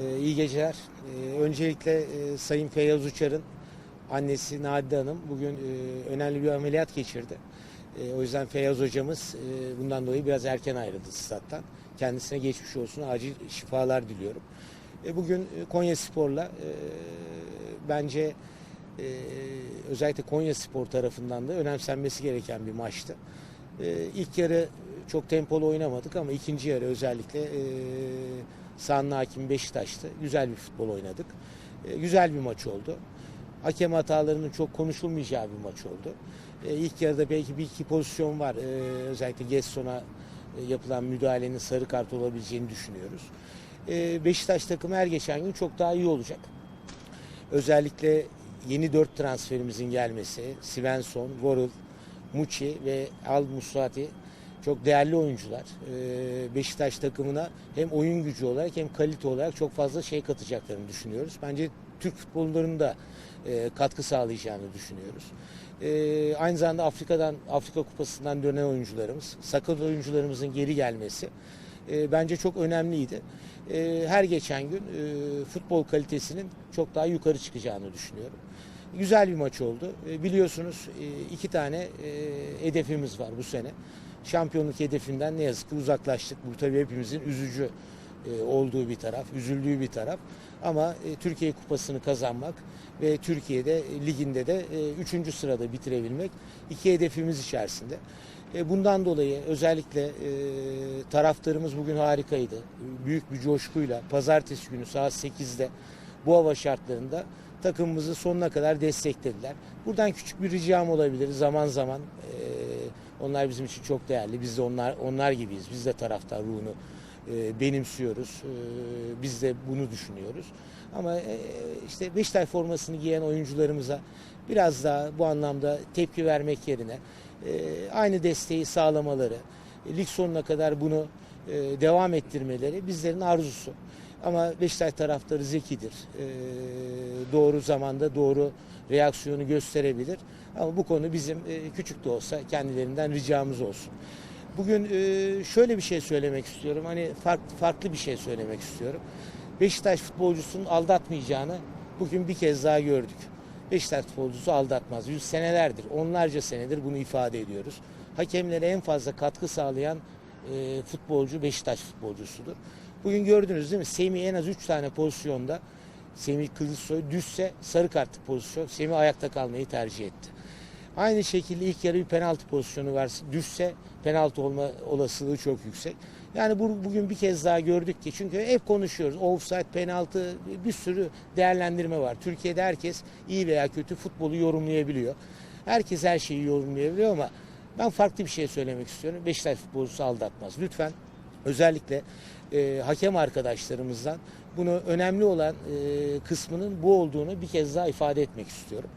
Ee, iyi geceler. Ee, öncelikle e, Sayın Feyyaz Uçar'ın annesi Nadide Hanım bugün e, önemli bir ameliyat geçirdi. E, o yüzden Feyyaz hocamız e, bundan dolayı biraz erken ayrıldı stat'tan. Kendisine geçmiş olsun, acil şifalar diliyorum. Bugün Konya Spor'la bence özellikle Konya Spor tarafından da önemsenmesi gereken bir maçtı. E, ilk yarı çok tempolu oynamadık ama ikinci yarı özellikle e, sahanın hakimi Beşiktaş'tı. Güzel bir futbol oynadık. E, güzel bir maç oldu. Hakem hatalarının çok konuşulmayacağı bir maç oldu. E, ilk yarıda belki bir iki pozisyon var. E, özellikle Gesson'a e, yapılan müdahalenin sarı kart olabileceğini düşünüyoruz. E, Beşiktaş takımı her geçen gün çok daha iyi olacak. Özellikle yeni dört transferimizin gelmesi, Svensson, Vorul, Muçi ve Al Musrati çok değerli oyuncular. Ee, Beşiktaş takımına hem oyun gücü olarak hem kalite olarak çok fazla şey katacaklarını düşünüyoruz. Bence Türk futbollarının da e, katkı sağlayacağını düşünüyoruz. Ee, aynı zamanda Afrika'dan Afrika Kupası'ndan dönen oyuncularımız, sakat oyuncularımızın geri gelmesi e, bence çok önemliydi. E, her geçen gün futbol kalitesinin çok daha yukarı çıkacağını düşünüyorum. Güzel bir maç oldu. Biliyorsunuz iki tane hedefimiz var bu sene. Şampiyonluk hedefinden ne yazık ki uzaklaştık. Bu tabii hepimizin üzücü e, olduğu bir taraf, üzüldüğü bir taraf. Ama e, Türkiye Kupası'nı kazanmak ve Türkiye'de e, liginde de e, üçüncü sırada bitirebilmek iki hedefimiz içerisinde. Bundan dolayı özellikle taraftarımız bugün harikaydı. Büyük bir coşkuyla pazartesi günü saat 8'de bu hava şartlarında takımımızı sonuna kadar desteklediler. Buradan küçük bir ricam olabilir. Zaman zaman e, onlar bizim için çok değerli. Biz de onlar onlar gibiyiz. Biz de taraftar ruhunu e, benimsiyoruz. E, biz de bunu düşünüyoruz. Ama e, işte Beşiktaş formasını giyen oyuncularımıza biraz daha bu anlamda tepki vermek yerine e, aynı desteği sağlamaları, e, lig sonuna kadar bunu devam ettirmeleri bizlerin arzusu. Ama Beşiktaş taraftarı zekidir. E, doğru zamanda doğru reaksiyonu gösterebilir. Ama bu konu bizim e, küçük de olsa kendilerinden ricamız olsun. Bugün e, şöyle bir şey söylemek istiyorum. Hani farklı, farklı bir şey söylemek istiyorum. Beşiktaş futbolcusunun aldatmayacağını bugün bir kez daha gördük. Beşiktaş futbolcusu aldatmaz. Yüz senelerdir, onlarca senedir bunu ifade ediyoruz. Hakemlere en fazla katkı sağlayan e, futbolcu Beşiktaş futbolcusudur. Bugün gördünüz değil mi? Semih en az 3 tane pozisyonda Semih Kılıçsoy düşse sarı kartlı pozisyon. Semih ayakta kalmayı tercih etti. Aynı şekilde ilk yarı bir penaltı pozisyonu var. Düşse penaltı olma olasılığı çok yüksek. Yani bu, bugün bir kez daha gördük ki çünkü hep konuşuyoruz. Offside, penaltı bir sürü değerlendirme var. Türkiye'de herkes iyi veya kötü futbolu yorumlayabiliyor. Herkes her şeyi yorumlayabiliyor ama ben farklı bir şey söylemek istiyorum. Beşiktaş futbolcusu aldatmaz. Lütfen özellikle e, hakem arkadaşlarımızdan bunu önemli olan e, kısmının bu olduğunu bir kez daha ifade etmek istiyorum.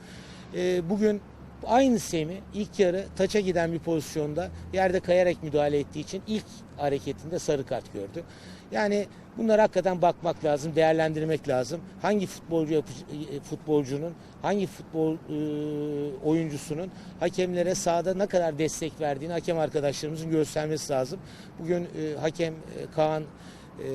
E, bugün aynı Semi ilk yarı taça giden bir pozisyonda yerde kayarak müdahale ettiği için ilk hareketinde sarı kart gördü. Yani bunlara hakikaten bakmak lazım, değerlendirmek lazım. Hangi futbolcu yapı- futbolcunun, hangi futbol e, oyuncusunun hakemlere sahada ne kadar destek verdiğini hakem arkadaşlarımızın göstermesi lazım. Bugün e, hakem e, Kaan e,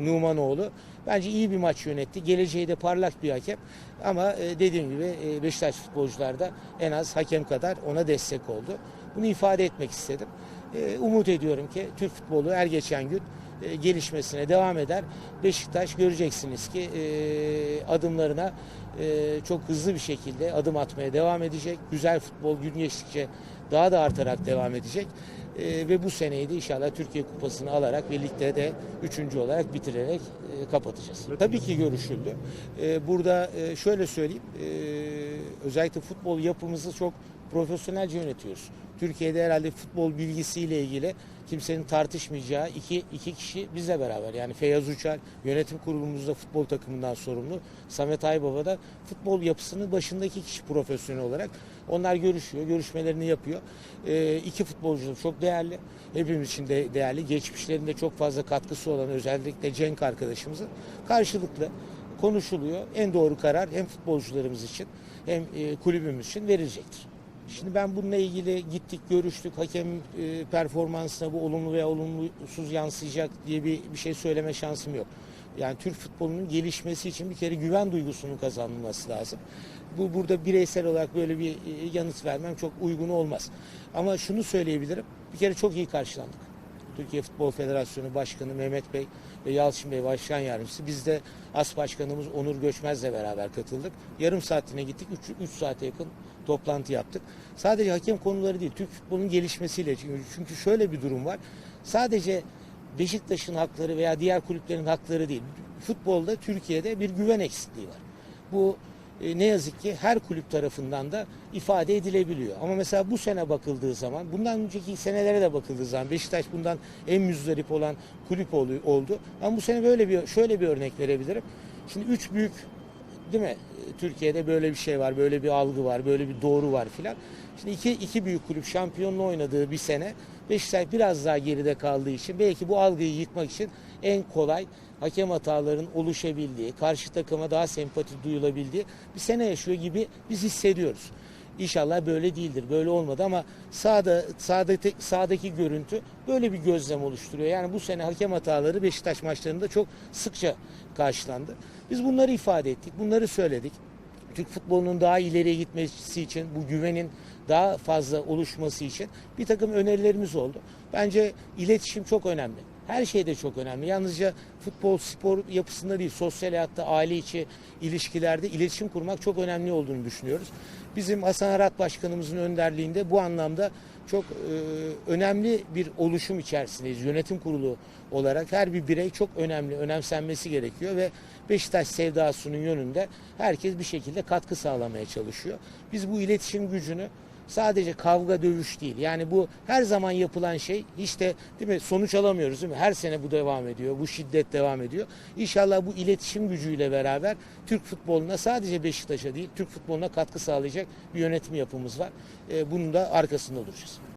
Numanoğlu bence iyi bir maç yönetti. Geleceği de parlak bir hakem. Ama e, dediğim gibi e, Beşiktaş futbolcular da en az hakem kadar ona destek oldu. Bunu ifade etmek istedim. E, umut ediyorum ki Türk futbolu her geçen gün e, gelişmesine devam eder. Beşiktaş göreceksiniz ki e, adımlarına e, çok hızlı bir şekilde adım atmaya devam edecek. Güzel futbol gün geçtikçe daha da artarak devam edecek. E, ve bu seneyi de inşallah Türkiye Kupası'nı alarak ligde de üçüncü olarak bitirerek e, kapatacağız. Tabii ki görüşüldü. E, burada e, şöyle söyleyeyim, e, özellikle futbol yapımızı çok profesyonelce yönetiyoruz. Türkiye'de herhalde futbol bilgisiyle ilgili kimsenin tartışmayacağı iki, iki kişi bizle beraber. Yani Feyyaz Uçar yönetim kurulumuzda futbol takımından sorumlu. Samet Aybaba da futbol yapısının başındaki kişi profesyonel olarak. Onlar görüşüyor, görüşmelerini yapıyor. Ee, iki futbolcu çok değerli. Hepimiz için de değerli. Geçmişlerinde çok fazla katkısı olan özellikle Cenk arkadaşımızın karşılıklı konuşuluyor. En doğru karar hem futbolcularımız için hem e, kulübümüz için verilecektir. Şimdi ben bununla ilgili gittik görüştük hakem e, performansına bu olumlu veya olumsuz yansıyacak diye bir, bir şey söyleme şansım yok. Yani Türk futbolunun gelişmesi için bir kere güven duygusunun kazanılması lazım. Bu burada bireysel olarak böyle bir e, yanıt vermem çok uygun olmaz. Ama şunu söyleyebilirim. Bir kere çok iyi karşılandık. Türkiye Futbol Federasyonu Başkanı Mehmet Bey ve Yalçın Bey Başkan Yardımcısı. Biz de As Başkanımız Onur Göçmez'le beraber katıldık. Yarım saatine gittik. 3 saate yakın toplantı yaptık. Sadece hakem konuları değil, Türk futbolunun gelişmesiyle. Çünkü, şöyle bir durum var. Sadece Beşiktaş'ın hakları veya diğer kulüplerin hakları değil. Futbolda Türkiye'de bir güven eksikliği var. Bu e, ne yazık ki her kulüp tarafından da ifade edilebiliyor. Ama mesela bu sene bakıldığı zaman, bundan önceki senelere de bakıldığı zaman Beşiktaş bundan en müzdarip olan kulüp oldu. Ama bu sene böyle bir şöyle bir örnek verebilirim. Şimdi üç büyük değil mi? Türkiye'de böyle bir şey var, böyle bir algı var, böyle bir doğru var filan. Şimdi iki, iki büyük kulüp şampiyonluğu oynadığı bir sene Beşiktaş biraz daha geride kaldığı için belki bu algıyı yıkmak için en kolay hakem hatalarının oluşabildiği, karşı takıma daha sempati duyulabildiği bir sene yaşıyor gibi biz hissediyoruz. İnşallah böyle değildir. Böyle olmadı ama sahada, sahada sahadaki görüntü böyle bir gözlem oluşturuyor. Yani bu sene hakem hataları Beşiktaş maçlarında çok sıkça karşılandı. Biz bunları ifade ettik, bunları söyledik. Türk futbolunun daha ileriye gitmesi için, bu güvenin daha fazla oluşması için bir takım önerilerimiz oldu. Bence iletişim çok önemli. Her şeyde çok önemli. Yalnızca futbol, spor yapısında değil, sosyal hayatta, aile içi ilişkilerde iletişim kurmak çok önemli olduğunu düşünüyoruz. Bizim Hasan Arat Başkanımızın önderliğinde bu anlamda çok e, önemli bir oluşum içerisindeyiz. Yönetim kurulu olarak her bir birey çok önemli, önemsenmesi gerekiyor ve Beşiktaş sevdasının yönünde herkes bir şekilde katkı sağlamaya çalışıyor. Biz bu iletişim gücünü sadece kavga dövüş değil. Yani bu her zaman yapılan şey hiç de değil mi sonuç alamıyoruz değil mi? Her sene bu devam ediyor. Bu şiddet devam ediyor. İnşallah bu iletişim gücüyle beraber Türk futboluna sadece Beşiktaş'a değil Türk futboluna katkı sağlayacak bir yönetim yapımız var. Ee, bunun da arkasında olacağız.